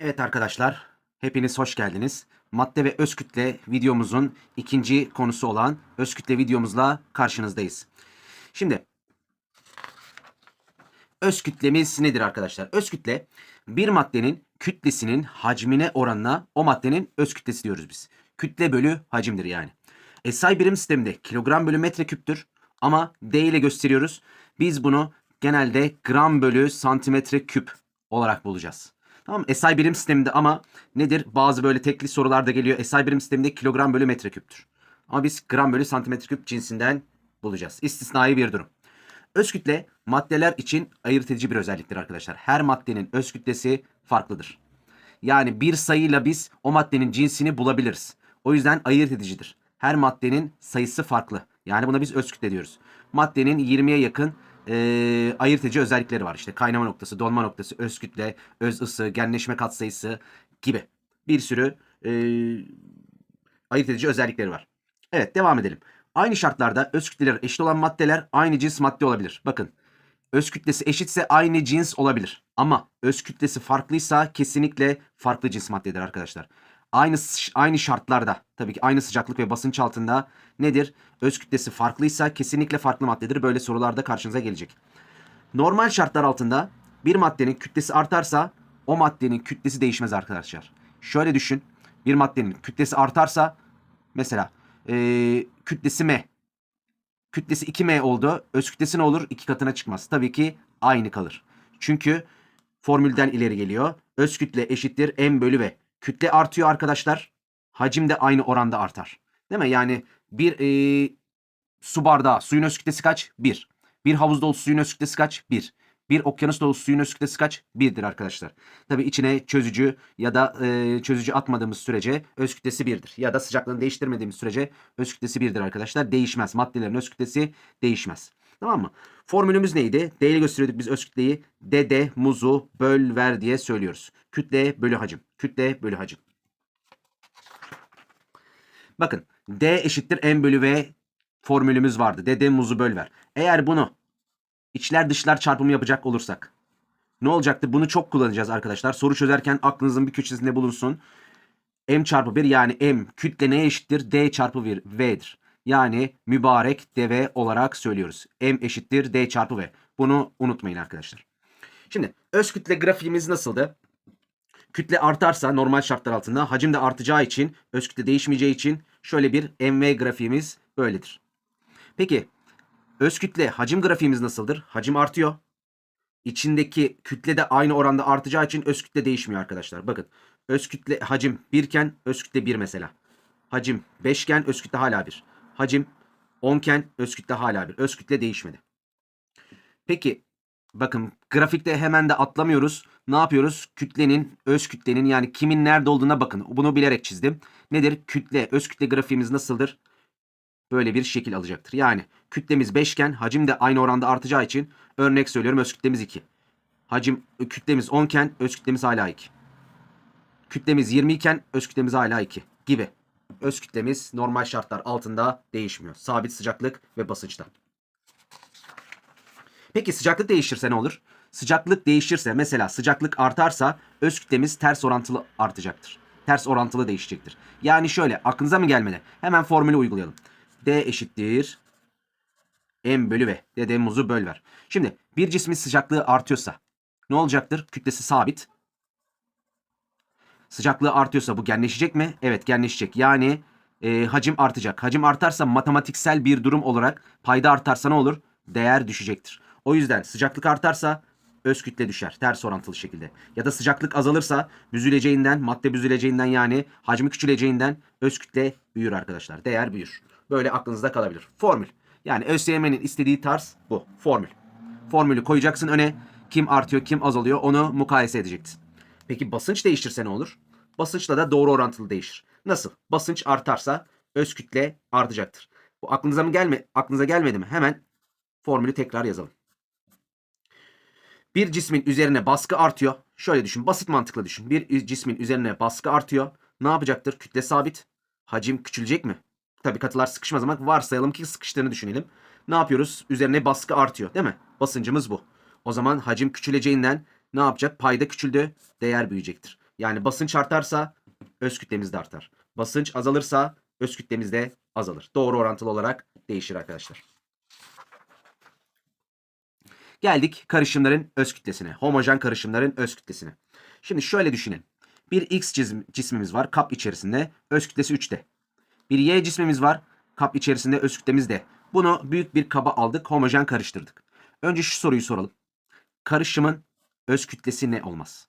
Evet arkadaşlar, hepiniz hoş geldiniz. Madde ve öz kütle videomuzun ikinci konusu olan öz kütle videomuzla karşınızdayız. Şimdi öz kütlemiz nedir arkadaşlar? Öz kütle bir maddenin kütlesinin hacmine oranına o maddenin öz kütlesi diyoruz biz. Kütle bölü hacimdir yani. SI birim sisteminde kilogram bölü metreküptür ama D ile gösteriyoruz. Biz bunu genelde gram bölü santimetre küp olarak bulacağız. Tamam mı? SI birim sisteminde ama nedir? Bazı böyle tekli sorularda geliyor. SI birim sisteminde kilogram bölü metreküptür. Ama biz gram bölü santimetre küp cinsinden bulacağız. İstisnai bir durum. Öz kütle maddeler için ayırt edici bir özelliktir arkadaşlar. Her maddenin öz kütlesi farklıdır. Yani bir sayıyla biz o maddenin cinsini bulabiliriz. O yüzden ayırt edicidir. Her maddenin sayısı farklı. Yani buna biz öz kütle diyoruz. Maddenin 20'ye yakın eee ayırt özellikleri var. İşte kaynama noktası, donma noktası, öz kütle, öz ısı, genleşme katsayısı gibi. Bir sürü eee ayırt edici özellikleri var. Evet devam edelim. Aynı şartlarda öz kütleleri eşit olan maddeler aynı cins madde olabilir. Bakın öz kütlesi eşitse aynı cins olabilir. Ama öz kütlesi farklıysa kesinlikle farklı cins maddedir arkadaşlar. Aynı aynı şartlarda tabii ki aynı sıcaklık ve basınç altında nedir? Öz kütlesi farklıysa kesinlikle farklı maddedir. Böyle sorularda karşınıza gelecek. Normal şartlar altında bir maddenin kütlesi artarsa o maddenin kütlesi değişmez arkadaşlar. Şöyle düşün. Bir maddenin kütlesi artarsa mesela eee, kütlesi M. Kütlesi 2M oldu. Öz kütlesi ne olur? 2 katına çıkmaz. Tabii ki aynı kalır. Çünkü formülden ileri geliyor. Öz kütle eşittir M bölü V. Kütle artıyor arkadaşlar. Hacim de aynı oranda artar. Değil mi? Yani bir eee, su bardağı suyun öz kütlesi kaç? 1. Bir havuz dolusu suyun öz kütlesi kaç? 1. Bir okyanus dolusu suyun öz kütlesi kaç? 1'dir arkadaşlar. Tabi içine çözücü ya da e, çözücü atmadığımız sürece öz kütlesi 1'dir. Ya da sıcaklığını değiştirmediğimiz sürece öz kütlesi 1'dir arkadaşlar. Değişmez. Maddelerin öz kütlesi değişmez. Tamam mı? Formülümüz neydi? D gösteriyorduk biz öz kütleyi. Dede muzu böl ver diye söylüyoruz. Kütle bölü hacim. Kütle bölü hacim. Bakın D eşittir M bölü V formülümüz vardı. Dede muzu böl ver. Eğer bunu içler dışlar çarpımı yapacak olursak ne olacaktır? Bunu çok kullanacağız arkadaşlar. Soru çözerken aklınızın bir köşesinde bulunsun. M çarpı 1 yani M kütle neye eşittir? D çarpı bir V'dir. Yani mübarek deve olarak söylüyoruz. M eşittir D çarpı V. Bunu unutmayın arkadaşlar. Şimdi öz kütle grafiğimiz nasıldı? Kütle artarsa normal şartlar altında hacim de artacağı için öz kütle değişmeyeceği için şöyle bir MV grafiğimiz böyledir. Peki öz kütle hacim grafiğimiz nasıldır? Hacim artıyor. İçindeki kütle de aynı oranda artacağı için öz kütle değişmiyor arkadaşlar. Bakın öz kütle hacim 1 iken öz kütle 1 mesela. Hacim 5 iken öz kütle hala 1. Hacim 10 iken öz kütle hala 1. Öz kütle değişmedi. Peki bakın grafikte hemen de atlamıyoruz. Ne yapıyoruz? Kütlenin, öz kütlenin yani kimin nerede olduğuna bakın. Bunu bilerek çizdim. Nedir? Kütle, öz kütle grafiğimiz nasıldır? Böyle bir şekil alacaktır. Yani kütlemiz 5 iken hacim de aynı oranda artacağı için örnek söylüyorum öz kütlemiz 2. Hacim kütlemiz 10 iken öz kütlemiz hala 2. Kütlemiz 20 iken öz kütlemiz hala 2 gibi. Öz kütlemiz normal şartlar altında değişmiyor. Sabit sıcaklık ve basınçta. Peki sıcaklık değişirse ne olur? Sıcaklık değişirse mesela sıcaklık artarsa öz kütlemiz ters orantılı artacaktır. Ters orantılı değişecektir. Yani şöyle aklınıza mı gelmedi? Hemen formülü uygulayalım. D eşittir M bölü V. D muzu böl ver. Şimdi bir cismin sıcaklığı artıyorsa ne olacaktır? Kütlesi sabit. Sıcaklığı artıyorsa bu genleşecek mi? Evet genleşecek. Yani e, hacim artacak. Hacim artarsa matematiksel bir durum olarak payda artarsa ne olur? Değer düşecektir. O yüzden sıcaklık artarsa öz kütle düşer ters orantılı şekilde. Ya da sıcaklık azalırsa büzüleceğinden, madde büzüleceğinden yani hacmi küçüleceğinden öz kütle büyür arkadaşlar. Değer büyür. Böyle aklınızda kalabilir. Formül. Yani ÖSYM'nin istediği tarz bu. Formül. Formülü koyacaksın öne. Kim artıyor, kim azalıyor onu mukayese edeceksin. Peki basınç değişirse ne olur? Basınçla da doğru orantılı değişir. Nasıl? Basınç artarsa öz kütle artacaktır. Bu aklınıza mı gelme aklınıza gelmedi mi? Hemen formülü tekrar yazalım. Bir cismin üzerine baskı artıyor. Şöyle düşün, basit mantıkla düşün. Bir cismin üzerine baskı artıyor. Ne yapacaktır? Kütle sabit. Hacim küçülecek mi? Tabii katılar sıkışmaz ama varsayalım ki sıkıştığını düşünelim. Ne yapıyoruz? Üzerine baskı artıyor değil mi? Basıncımız bu. O zaman hacim küçüleceğinden ne yapacak? Payda küçüldü, değer büyüyecektir. Yani basınç artarsa öz kütlemiz de artar. Basınç azalırsa öz kütlemiz de azalır. Doğru orantılı olarak değişir arkadaşlar. Geldik karışımların öz kütlesine. Homojen karışımların öz kütlesine. Şimdi şöyle düşünün. Bir X cism- cismimiz var kap içerisinde. Öz kütlesi 3'te. Bir Y cismimiz var. Kap içerisinde öz kütlemiz de. Bunu büyük bir kaba aldık. Homojen karıştırdık. Önce şu soruyu soralım. Karışımın öz kütlesi ne olmaz?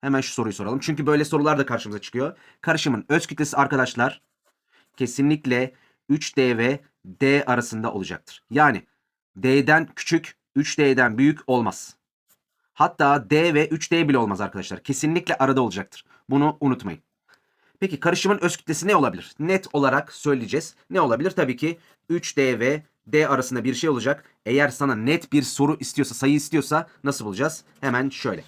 Hemen şu soruyu soralım. Çünkü böyle sorular da karşımıza çıkıyor. Karışımın öz kütlesi arkadaşlar kesinlikle 3D ve D arasında olacaktır. Yani D'den küçük, 3D'den büyük olmaz. Hatta D ve 3D bile olmaz arkadaşlar. Kesinlikle arada olacaktır. Bunu unutmayın. Peki karışımın öz kütlesi ne olabilir? Net olarak söyleyeceğiz. Ne olabilir? Tabii ki 3D ve D arasında bir şey olacak. Eğer sana net bir soru istiyorsa, sayı istiyorsa nasıl bulacağız? Hemen şöyle.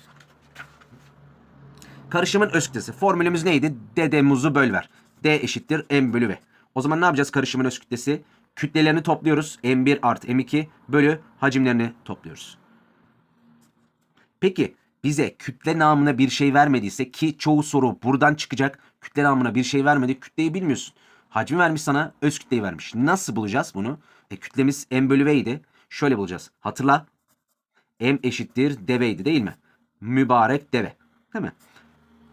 Karışımın öz kütlesi. Formülümüz neydi? D muzu böl ver. D eşittir M bölü V. O zaman ne yapacağız karışımın öz kütlesi? Kütlelerini topluyoruz. M1 artı M2 bölü hacimlerini topluyoruz. Peki bize kütle namına bir şey vermediyse ki çoğu soru buradan çıkacak. Kütle namına bir şey vermedi. Kütleyi bilmiyorsun. Hacmi vermiş sana öz kütleyi vermiş. Nasıl bulacağız bunu? E, kütlemiz M bölü V idi. Şöyle bulacağız. Hatırla. M eşittir deveydi değil mi? Mübarek deve. Değil mi?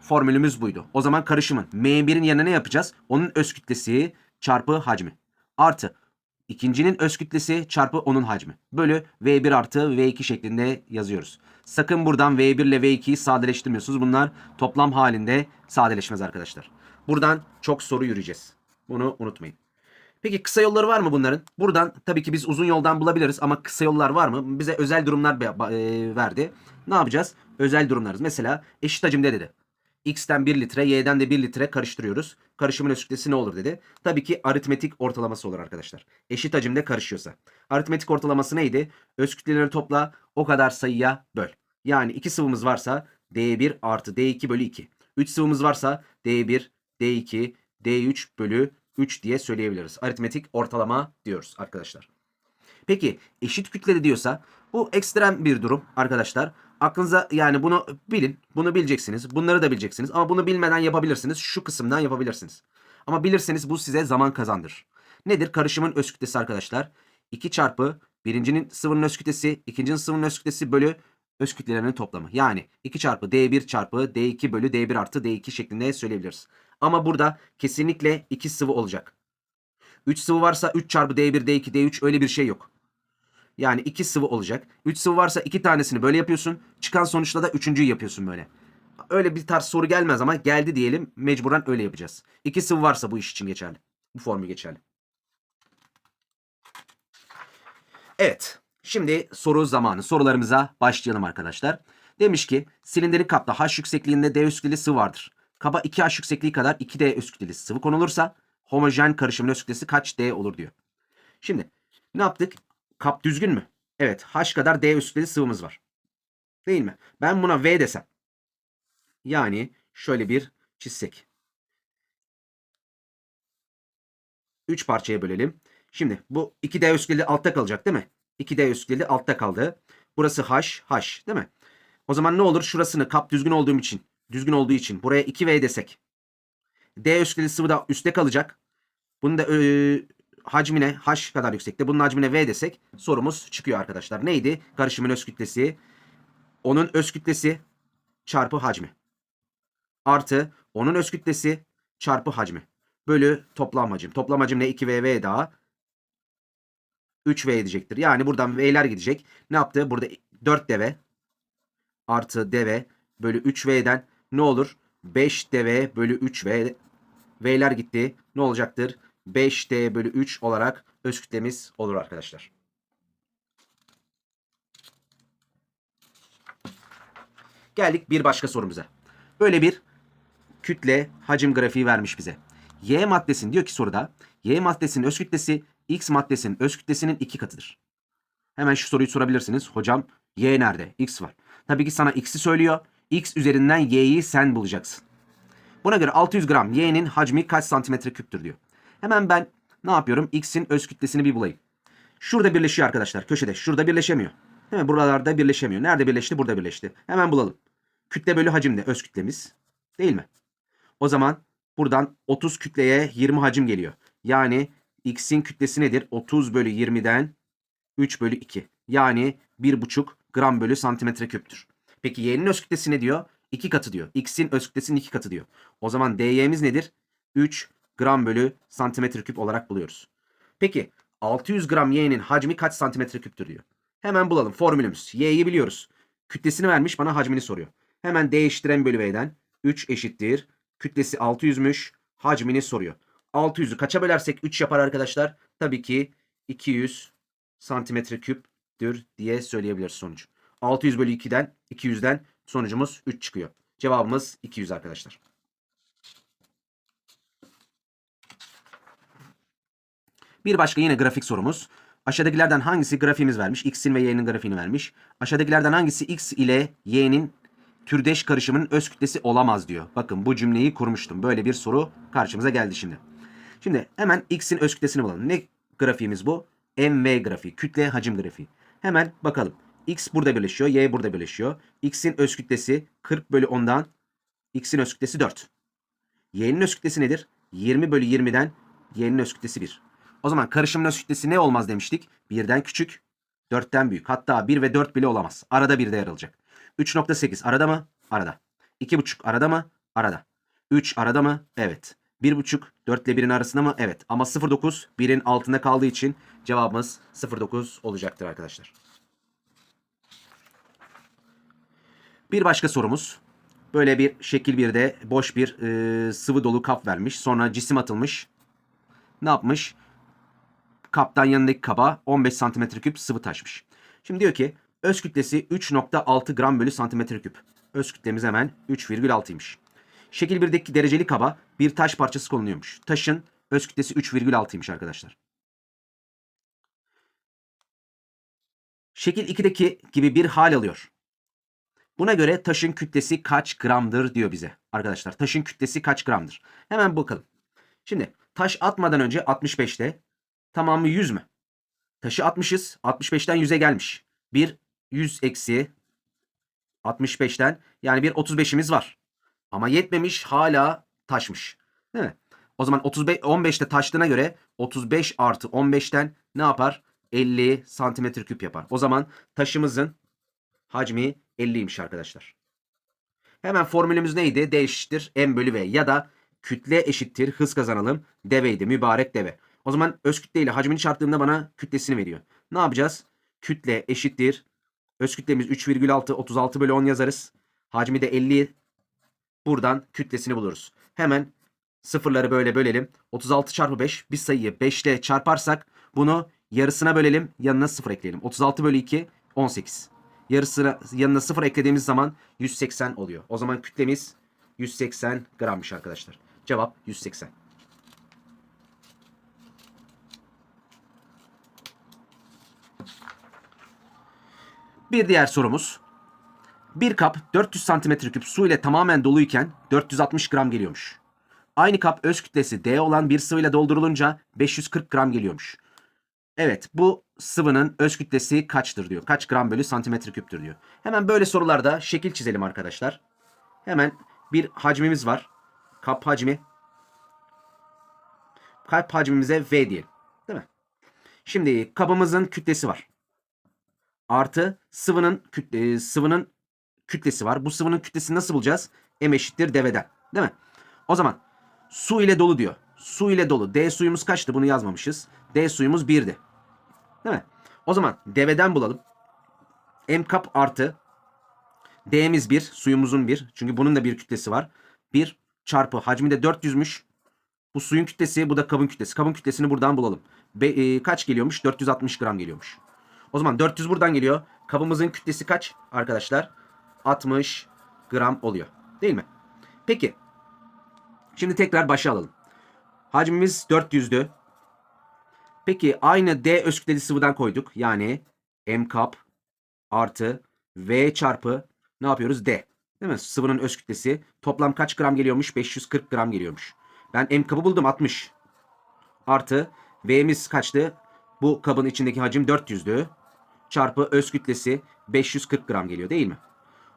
Formülümüz buydu. O zaman karışımın M1'in yerine ne yapacağız? Onun öz kütlesi çarpı hacmi. Artı ikincinin öz kütlesi çarpı onun hacmi. Bölü V1 artı V2 şeklinde yazıyoruz. Sakın buradan V1 ile V2'yi sadeleştirmiyorsunuz. Bunlar toplam halinde sadeleşmez arkadaşlar. Buradan çok soru yürüyeceğiz. Bunu unutmayın. Peki kısa yolları var mı bunların? Buradan tabii ki biz uzun yoldan bulabiliriz ama kısa yollar var mı? Bize özel durumlar e, verdi. Ne yapacağız? Özel durumlarız. Mesela eşit hacimde dedi. X'ten 1 litre, Y'den de 1 litre karıştırıyoruz. Karışımın öz kütlesi ne olur dedi. Tabii ki aritmetik ortalaması olur arkadaşlar. Eşit hacimde karışıyorsa. Aritmetik ortalaması neydi? Öz kütleleri topla o kadar sayıya böl. Yani 2 sıvımız varsa D1 artı D2 bölü 2. 3 sıvımız varsa D1, D2, D3 bölü 3 diye söyleyebiliriz. Aritmetik ortalama diyoruz arkadaşlar. Peki eşit kütleli diyorsa bu ekstrem bir durum arkadaşlar. Aklınıza yani bunu bilin. Bunu bileceksiniz. Bunları da bileceksiniz. Ama bunu bilmeden yapabilirsiniz. Şu kısımdan yapabilirsiniz. Ama bilirseniz bu size zaman kazandırır. Nedir? Karışımın öz kütlesi arkadaşlar. 2 çarpı birincinin sıvının öz kütlesi, ikincinin sıvının öz kütlesi bölü öz kütlelerinin toplamı. Yani 2 çarpı D1 çarpı D2 bölü D1 artı D2 şeklinde söyleyebiliriz. Ama burada kesinlikle 2 sıvı olacak. 3 sıvı varsa 3 çarpı D1, D2, D3 öyle bir şey yok. Yani 2 sıvı olacak. 3 sıvı varsa 2 tanesini böyle yapıyorsun. Çıkan sonuçla da üçüncüyü yapıyorsun böyle. Öyle bir tarz soru gelmez ama geldi diyelim mecburen öyle yapacağız. 2 sıvı varsa bu iş için geçerli. Bu formül geçerli. Evet. Şimdi soru zamanı. Sorularımıza başlayalım arkadaşlar. Demiş ki silindirik kapta H yüksekliğinde D öz kütleli sıvı vardır. Kaba 2H yüksekliği kadar 2D öz kütleli sıvı konulursa homojen karışımın kütlesi kaç D olur diyor. Şimdi ne yaptık? Kap düzgün mü? Evet. H kadar D kütleli sıvımız var. Değil mi? Ben buna V desem. Yani şöyle bir çizsek. 3 parçaya bölelim. Şimdi bu 2D öz kütleli altta kalacak değil mi? 2D öz kütleli altta kaldı. Burası H, H değil mi? O zaman ne olur? Şurasını kap düzgün olduğum için, düzgün olduğu için buraya 2V desek. D öz kütleli sıvı da üstte kalacak. Bunu da e, hacmine H kadar yüksekte. Bunun hacmine V desek sorumuz çıkıyor arkadaşlar. Neydi? Karışımın öz kütlesi. Onun öz kütlesi çarpı hacmi. Artı onun öz kütlesi çarpı hacmi. Bölü toplam hacim. Toplam hacim ne? 2V V daha 3V edecektir. Yani buradan V'ler gidecek. Ne yaptı? Burada 4 deve artı deve bölü 3V'den ne olur? 5 deve bölü 3V V'ler gitti. Ne olacaktır? 5D bölü 3 olarak öz kütlemiz olur arkadaşlar. Geldik bir başka sorumuza. Böyle bir kütle hacim grafiği vermiş bize. Y maddesinin diyor ki soruda Y maddesinin öz kütlesi X maddesinin öz kütlesinin iki katıdır. Hemen şu soruyu sorabilirsiniz. Hocam Y nerede? X var. Tabii ki sana X'i söylüyor. X üzerinden Y'yi sen bulacaksın. Buna göre 600 gram Y'nin hacmi kaç santimetre küptür diyor. Hemen ben ne yapıyorum? X'in öz kütlesini bir bulayım. Şurada birleşiyor arkadaşlar. Köşede. Şurada birleşemiyor. Değil mi? Buralarda birleşemiyor. Nerede birleşti? Burada birleşti. Hemen bulalım. Kütle bölü hacimde öz kütlemiz. Değil mi? O zaman buradan 30 kütleye 20 hacim geliyor. Yani x'in kütlesi nedir? 30 bölü 20'den 3 bölü 2. Yani 1,5 gram bölü santimetre küptür. Peki y'nin öz kütlesi ne diyor? 2 katı diyor. x'in öz kütlesinin 2 katı diyor. O zaman dy'miz nedir? 3 gram bölü santimetre küp olarak buluyoruz. Peki 600 gram y'nin hacmi kaç santimetre küptür diyor. Hemen bulalım formülümüz. Y'yi biliyoruz. Kütlesini vermiş bana hacmini soruyor. Hemen d eşittir bölü v'den 3 eşittir. Kütlesi 600'müş. Hacmini soruyor. 600'ü kaça bölersek 3 yapar arkadaşlar? Tabii ki 200 santimetre küptür diye söyleyebiliriz sonucu. 600 bölü 2'den 200'den sonucumuz 3 çıkıyor. Cevabımız 200 arkadaşlar. Bir başka yine grafik sorumuz. Aşağıdakilerden hangisi grafiğimiz vermiş? X'in ve Y'nin grafiğini vermiş. Aşağıdakilerden hangisi X ile Y'nin türdeş karışımının öz kütlesi olamaz diyor. Bakın bu cümleyi kurmuştum. Böyle bir soru karşımıza geldi şimdi. Şimdi hemen X'in öz kütlesini bulalım. Ne grafiğimiz bu? MV grafiği. Kütle hacim grafiği. Hemen bakalım. X burada birleşiyor. Y burada birleşiyor. X'in öz kütlesi 40 bölü 10'dan X'in öz kütlesi 4. Y'nin öz kütlesi nedir? 20 bölü 20'den Y'nin öz kütlesi 1. O zaman karışımın öz kütlesi ne olmaz demiştik? 1'den küçük, 4'ten büyük. Hatta 1 ve 4 bile olamaz. Arada 1'de yer alacak. 3.8 arada mı? Arada. 2.5 arada mı? Arada. 3 arada mı? Evet. 1.5 4 ile 1'in arasında mı? Evet. Ama 0.9 1'in altında kaldığı için cevabımız 0.9 olacaktır arkadaşlar. Bir başka sorumuz. Böyle bir şekil bir de boş bir e, sıvı dolu kap vermiş. Sonra cisim atılmış. Ne yapmış? Kaptan yanındaki kaba 15 santimetre küp sıvı taşmış. Şimdi diyor ki öz kütlesi 3.6 gram bölü santimetre küp. Öz kütlemiz hemen 3,6'ymış. Şekil 1'deki dereceli kaba bir taş parçası konuluyormuş. Taşın öz kütlesi 3,6'ymış arkadaşlar. Şekil 2'deki gibi bir hal alıyor. Buna göre taşın kütlesi kaç gramdır diyor bize. Arkadaşlar taşın kütlesi kaç gramdır? Hemen bakalım. Şimdi taş atmadan önce 65'te tamamı 100 mü? Taşı atmışız. 65'ten 100'e gelmiş. Bir 100 eksi 65'ten yani bir 35'imiz var. Ama yetmemiş hala taşmış. Değil mi? O zaman 35 15'te taştığına göre 35 artı 15'ten ne yapar? 50 santimetre küp yapar. O zaman taşımızın hacmi 50'ymiş arkadaşlar. Hemen formülümüz neydi? D eşittir M bölü V ya da kütle eşittir hız kazanalım. Deveydi. Mübarek deve. O zaman öz kütle ile hacmini çarptığımda bana kütlesini veriyor. Ne yapacağız? Kütle eşittir. Öz kütlemiz 3,6 36 bölü 10 yazarız. Hacmi de 50. Buradan kütlesini buluruz. Hemen sıfırları böyle bölelim. 36 çarpı 5 bir sayıyı 5 ile çarparsak bunu yarısına bölelim. Yanına 0 ekleyelim. 36 bölü 2 18. Yarısına yanına 0 eklediğimiz zaman 180 oluyor. O zaman kütlemiz 180 grammış arkadaşlar. Cevap 180. Bir diğer sorumuz. Bir kap 400 santimetre küp su ile tamamen doluyken 460 gram geliyormuş. Aynı kap öz kütlesi D olan bir sıvıyla doldurulunca 540 gram geliyormuş. Evet bu sıvının öz kütlesi kaçtır diyor. Kaç gram bölü santimetre küptür diyor. Hemen böyle sorularda şekil çizelim arkadaşlar. Hemen bir hacmimiz var. Kap hacmi. Kap hacmimize V diyelim. Değil mi? Şimdi kabımızın kütlesi var. Artı sıvının kütle, sıvının kütlesi var. Bu sıvının kütlesini nasıl bulacağız? M eşittir deveden. Değil mi? O zaman su ile dolu diyor. Su ile dolu. D suyumuz kaçtı? Bunu yazmamışız. D suyumuz 1'di. Değil mi? O zaman deveden bulalım. M kap artı D'miz 1, suyumuzun 1. Çünkü bunun da bir kütlesi var. 1 çarpı hacmi de 400'müş. Bu suyun kütlesi, bu da kabın kütlesi. Kabın kütlesini buradan bulalım. Be, e, kaç geliyormuş? 460 gram geliyormuş. O zaman 400 buradan geliyor. Kabımızın kütlesi kaç arkadaşlar? 60 gram oluyor. Değil mi? Peki. Şimdi tekrar başa alalım. Hacmimiz 400'dü. Peki aynı D öz kütleli sıvıdan koyduk. Yani M kap artı V çarpı ne yapıyoruz? D. Değil mi? Sıvının öz kütlesi. Toplam kaç gram geliyormuş? 540 gram geliyormuş. Ben M kabı buldum 60. Artı V'miz kaçtı? Bu kabın içindeki hacim 400'dü. Çarpı öz kütlesi 540 gram geliyor değil mi?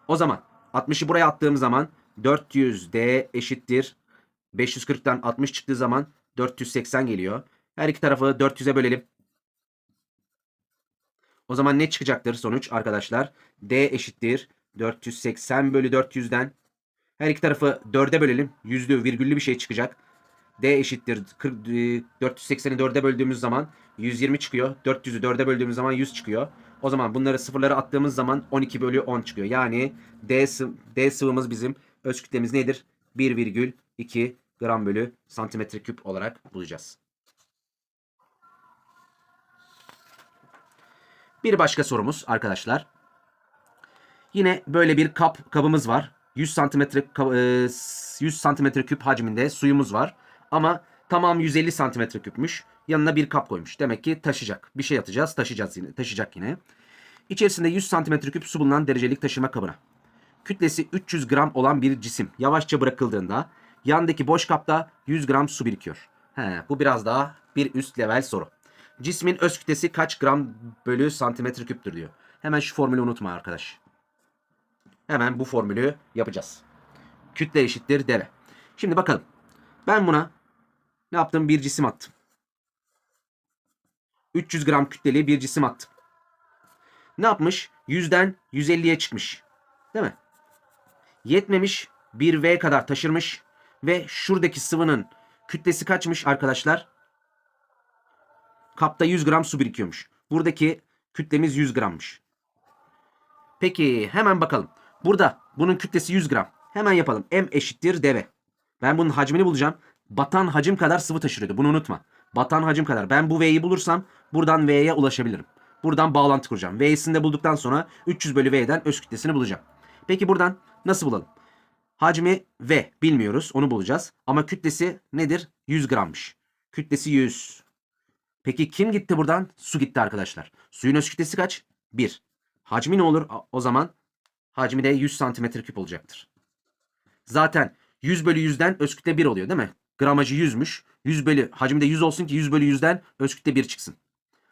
O zaman 60'ı buraya attığım zaman 400D eşittir. 540'tan 60 çıktığı zaman 480 geliyor. Her iki tarafı 400'e bölelim. O zaman ne çıkacaktır sonuç arkadaşlar? D eşittir. 480 bölü 400'den. Her iki tarafı 4'e bölelim. Yüzlü virgüllü bir şey çıkacak. D eşittir. 40, e, 480'i 4'e böldüğümüz zaman 120 çıkıyor. 400'ü 4'e böldüğümüz zaman 100 çıkıyor. O zaman bunları sıfırlara attığımız zaman 12 bölü 10 çıkıyor. Yani D, sı- D sıvımız bizim öz kütlemiz nedir? 1,2 gram bölü santimetre küp olarak bulacağız. Bir başka sorumuz arkadaşlar. Yine böyle bir kap kabımız var. 100 santimetre ka- e, s- 100 santimetre küp hacminde suyumuz var. Ama tamam 150 santimetre küpmüş. Yanına bir kap koymuş. Demek ki taşıyacak. Bir şey atacağız, taşıyacağız yine. Taşıyacak yine. İçerisinde 100 santimetre küp su bulunan derecelik taşıma kabına. Kütlesi 300 gram olan bir cisim yavaşça bırakıldığında yandaki boş kapta 100 gram su birikiyor. He, bu biraz daha bir üst level soru. Cismin öz kütlesi kaç gram bölü santimetre küptür diyor. Hemen şu formülü unutma arkadaş. Hemen bu formülü yapacağız. Kütle eşittir deve. Şimdi bakalım. Ben buna ne yaptım? Bir cisim attım. 300 gram kütleli bir cisim attım. Ne yapmış? 100'den 150'ye çıkmış. Değil mi? Yetmemiş. 1V kadar taşırmış. Ve şuradaki sıvının kütlesi kaçmış arkadaşlar? Kapta 100 gram su birikiyormuş. Buradaki kütlemiz 100 grammış. Peki hemen bakalım. Burada bunun kütlesi 100 gram. Hemen yapalım. M eşittir dv. Ben bunun hacmini bulacağım. Batan hacim kadar sıvı taşırıyordu. Bunu unutma. Batan hacim kadar. Ben bu V'yi bulursam buradan V'ye ulaşabilirim. Buradan bağlantı kuracağım. V'sini de bulduktan sonra 300 bölü V'den öz kütlesini bulacağım. Peki buradan nasıl bulalım? Hacmi V bilmiyoruz. Onu bulacağız. Ama kütlesi nedir? 100 grammış. Kütlesi 100. Peki kim gitti buradan? Su gitti arkadaşlar. Suyun öz kütlesi kaç? 1. Hacmi ne olur? O zaman hacmi de 100 santimetre küp olacaktır. Zaten 100 bölü 100'den öz kütle 1 oluyor değil mi? Gramajı 100'müş. 100 bölü hacmi de 100 olsun ki 100 bölü 100'den öz kütle 1 çıksın.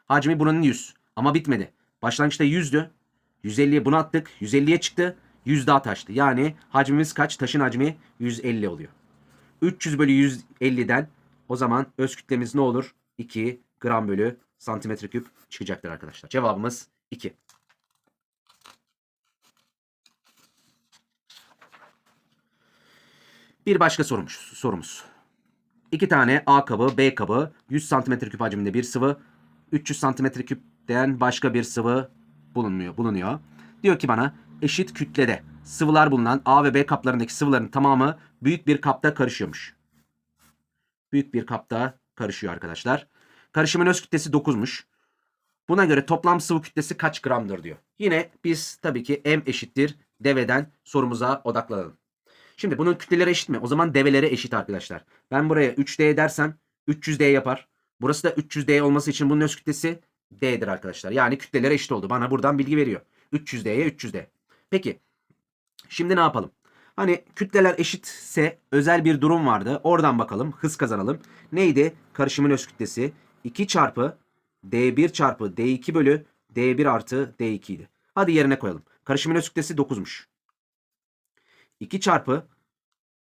Hacmi buranın 100. Ama bitmedi. Başlangıçta 100'dü. 150'ye bunu attık. 150'ye çıktı. 100 daha taştı. Yani hacmimiz kaç? Taşın hacmi 150 oluyor. 300 bölü 150'den o zaman öz kütlemiz ne olur? 2 gram bölü santimetre küp çıkacaktır arkadaşlar. Cevabımız 2. Bir başka sorumuz. sorumuz. İki tane A kabı, B kabı, 100 santimetre küp hacminde bir sıvı, 300 santimetre küpten başka bir sıvı bulunmuyor, bulunuyor. Diyor ki bana eşit kütlede sıvılar bulunan A ve B kaplarındaki sıvıların tamamı büyük bir kapta karışıyormuş. Büyük bir kapta karışıyor arkadaşlar. Karışımın öz kütlesi 9'muş. Buna göre toplam sıvı kütlesi kaç gramdır diyor. Yine biz tabii ki M eşittir deveden sorumuza odaklanalım. Şimdi bunun kütleleri eşit mi? O zaman develere eşit arkadaşlar. Ben buraya 3D dersem 300D yapar. Burası da 300D olması için bunun öz kütlesi D'dir arkadaşlar. Yani kütleleri eşit oldu. Bana buradan bilgi veriyor. 300D'ye 300D. Peki. Şimdi ne yapalım? Hani kütleler eşitse özel bir durum vardı. Oradan bakalım. Hız kazanalım. Neydi? Karışımın öz kütlesi 2 çarpı D1 çarpı D2 bölü D1 artı D2 idi. Hadi yerine koyalım. Karışımın öz kütlesi 9'muş. 2 çarpı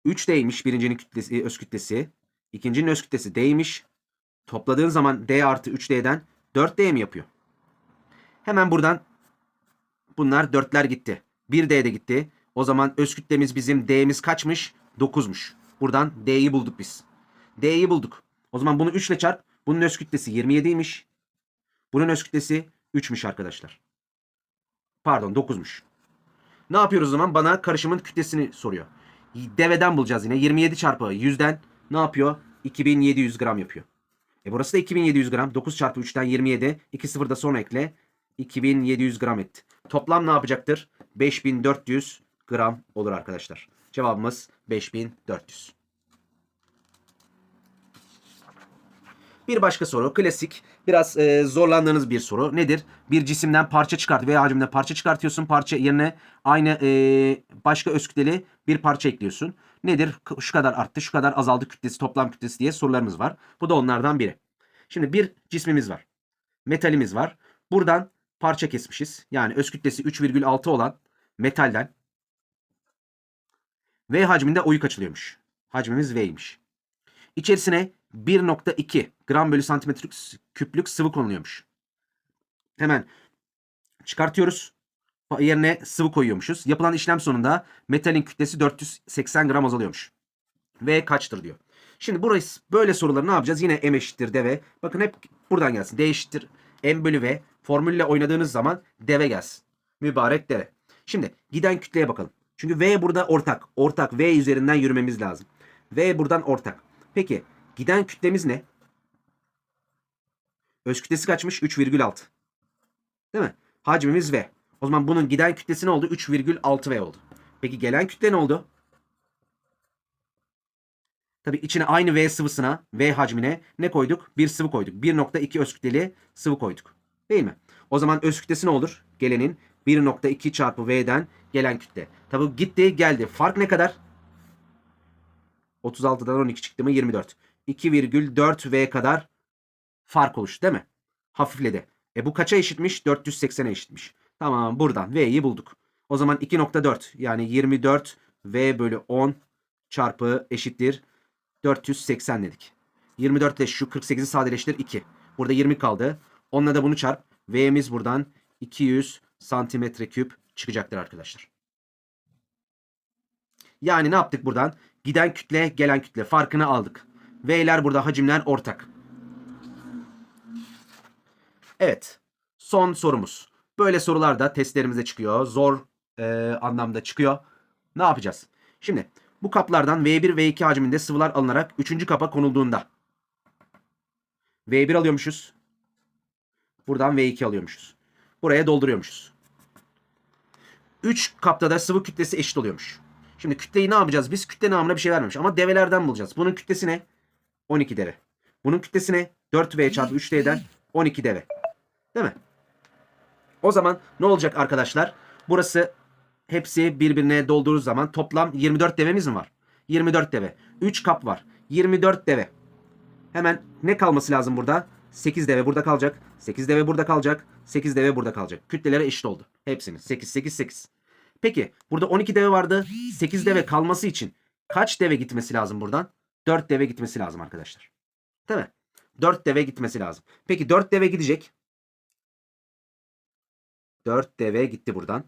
3D'ymiş birincinin kütlesi, öz kütlesi. İkincinin öz kütlesi D'ymiş. Topladığın zaman D artı 3D'den 4D mi yapıyor? Hemen buradan bunlar 4'ler gitti. 1D de gitti. O zaman öz kütlemiz bizim D'miz kaçmış? 9'muş. Buradan D'yi bulduk biz. D'yi bulduk. O zaman bunu 3 ile çarp. Bunun öz kütlesi 27'ymiş. Bunun öz kütlesi 3'müş arkadaşlar. Pardon 9'muş. Ne yapıyoruz o zaman? Bana karışımın kütlesini soruyor. Deveden bulacağız yine. 27 çarpı 100'den ne yapıyor? 2700 gram yapıyor. E burası da 2700 gram. 9 çarpı 3'ten 27. 2 sıfır da sonra ekle. 2700 gram etti. Toplam ne yapacaktır? 5400 gram olur arkadaşlar. Cevabımız 5400. Bir başka soru klasik biraz e, zorlandığınız bir soru nedir? Bir cisimden parça çıkart veya hacimde parça çıkartıyorsun parça yerine aynı e, başka öz bir parça ekliyorsun. Nedir? Şu kadar arttı şu kadar azaldı kütlesi toplam kütlesi diye sorularımız var. Bu da onlardan biri. Şimdi bir cismimiz var. Metalimiz var. Buradan parça kesmişiz. Yani öz kütlesi 3,6 olan metalden V hacminde oyuk açılıyormuş. Hacmimiz V'ymiş. İçerisine 1.2 gram bölü santimetre küplük sıvı konuluyormuş. Hemen çıkartıyoruz. Yerine sıvı koyuyormuşuz. Yapılan işlem sonunda metalin kütlesi 480 gram azalıyormuş. V kaçtır diyor. Şimdi burası böyle soruları ne yapacağız? Yine M eşittir deve. Bakın hep buradan gelsin. D eşittir M bölü V. Formülle oynadığınız zaman deve gelsin. Mübarek deve. Şimdi giden kütleye bakalım. Çünkü V burada ortak. Ortak V üzerinden yürümemiz lazım. V buradan ortak. Peki giden kütlemiz ne? Öz kütlesi kaçmış? 3,6. Değil mi? Hacmimiz V. O zaman bunun giden kütlesi ne oldu? 3,6 V oldu. Peki gelen kütle ne oldu? Tabii içine aynı V sıvısına, V hacmine ne koyduk? Bir sıvı koyduk. 1.2 öz kütleli sıvı koyduk. Değil mi? O zaman öz kütlesi ne olur? Gelenin 1.2 çarpı V'den gelen kütle. Tabii gitti geldi. Fark ne kadar? 36'dan 12 çıktı mı 24. 2,4 V kadar fark oluştu değil mi? Hafifledi. E bu kaça eşitmiş? 480'e eşitmiş. Tamam buradan V'yi bulduk. O zaman 2.4 yani 24 V bölü 10 çarpı eşittir 480 dedik. 24 ile şu 48'i sadeleştir 2. Burada 20 kaldı. Onunla da bunu çarp. V'miz buradan 200 santimetre küp çıkacaktır arkadaşlar. Yani ne yaptık buradan? Giden kütle, gelen kütle farkını aldık. V'ler burada hacimler ortak. Evet. Son sorumuz. Böyle sorular da testlerimize çıkıyor. Zor e, anlamda çıkıyor. Ne yapacağız? Şimdi bu kaplardan V1 V2 hacminde sıvılar alınarak 3. kapa konulduğunda V1 alıyormuşuz. Buradan V2 alıyormuşuz. Buraya dolduruyormuşuz. 3 kapta da sıvı kütlesi eşit oluyormuş. Şimdi kütleyi ne yapacağız? Biz kütle namına bir şey vermemiş ama develerden bulacağız. Bunun kütlesi ne? 12 deve. Bunun kütlesi ne? 4V çarpı 3D'den 12 deve. Değil mi? O zaman ne olacak arkadaşlar? Burası hepsi birbirine doldurduğu zaman toplam 24 devemiz mi var? 24 deve. 3 kap var. 24 deve. Hemen ne kalması lazım burada? 8 deve burada kalacak. 8 deve burada kalacak. 8 deve burada kalacak. Kütlelere eşit oldu. Hepsinin. 8, 8, 8. Peki burada 12 deve vardı. 8 deve kalması için kaç deve gitmesi lazım buradan? 4 deve gitmesi lazım arkadaşlar. Değil mi? 4 deve gitmesi lazım. Peki 4 deve gidecek. 4 deve gitti buradan.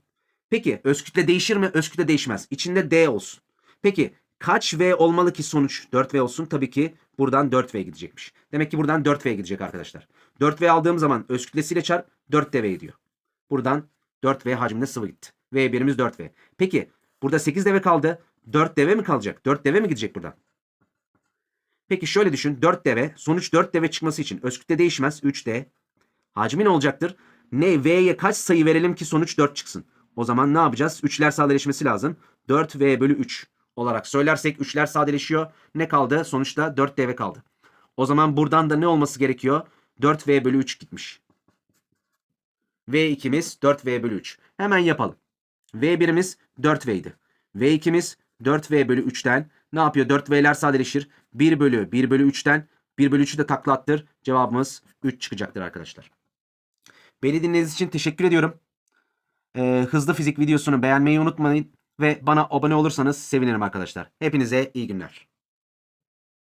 Peki öz kütle değişir mi? Öz kütle değişmez. İçinde D olsun. Peki kaç V olmalı ki sonuç 4V olsun? Tabii ki buradan 4V gidecekmiş. Demek ki buradan 4V gidecek arkadaşlar. 4V aldığım zaman öz kütlesiyle çarp 4dV ediyor. Buradan 4V hacminde sıvı gitti. V1'imiz 4V. Peki burada 8 deve kaldı. 4 deve mi kalacak? 4 deve mi gidecek buradan? Peki şöyle düşün. 4 deve. Sonuç 4 deve çıkması için öz kütle değişmez. 3D. Hacmi ne olacaktır? Ne? V'ye kaç sayı verelim ki sonuç 4 çıksın? O zaman ne yapacağız? 3'ler sadeleşmesi lazım. 4V bölü 3 olarak söylersek 3'ler sadeleşiyor. Ne kaldı? Sonuçta 4dV kaldı. O zaman buradan da ne olması gerekiyor? 4V bölü 3 gitmiş. V2'miz 4V bölü 3. Hemen yapalım. V1'imiz 4V idi. V2'miz 4V bölü 3'ten ne yapıyor? 4V'ler sadeleşir. 1 bölü 1 bölü 3'ten 1 bölü 3'ü de takla. Cevabımız 3 çıkacaktır arkadaşlar. Beni dinlediğiniz için teşekkür ediyorum. Ee, hızlı fizik videosunu beğenmeyi unutmayın ve bana abone olursanız sevinirim arkadaşlar. Hepinize iyi günler.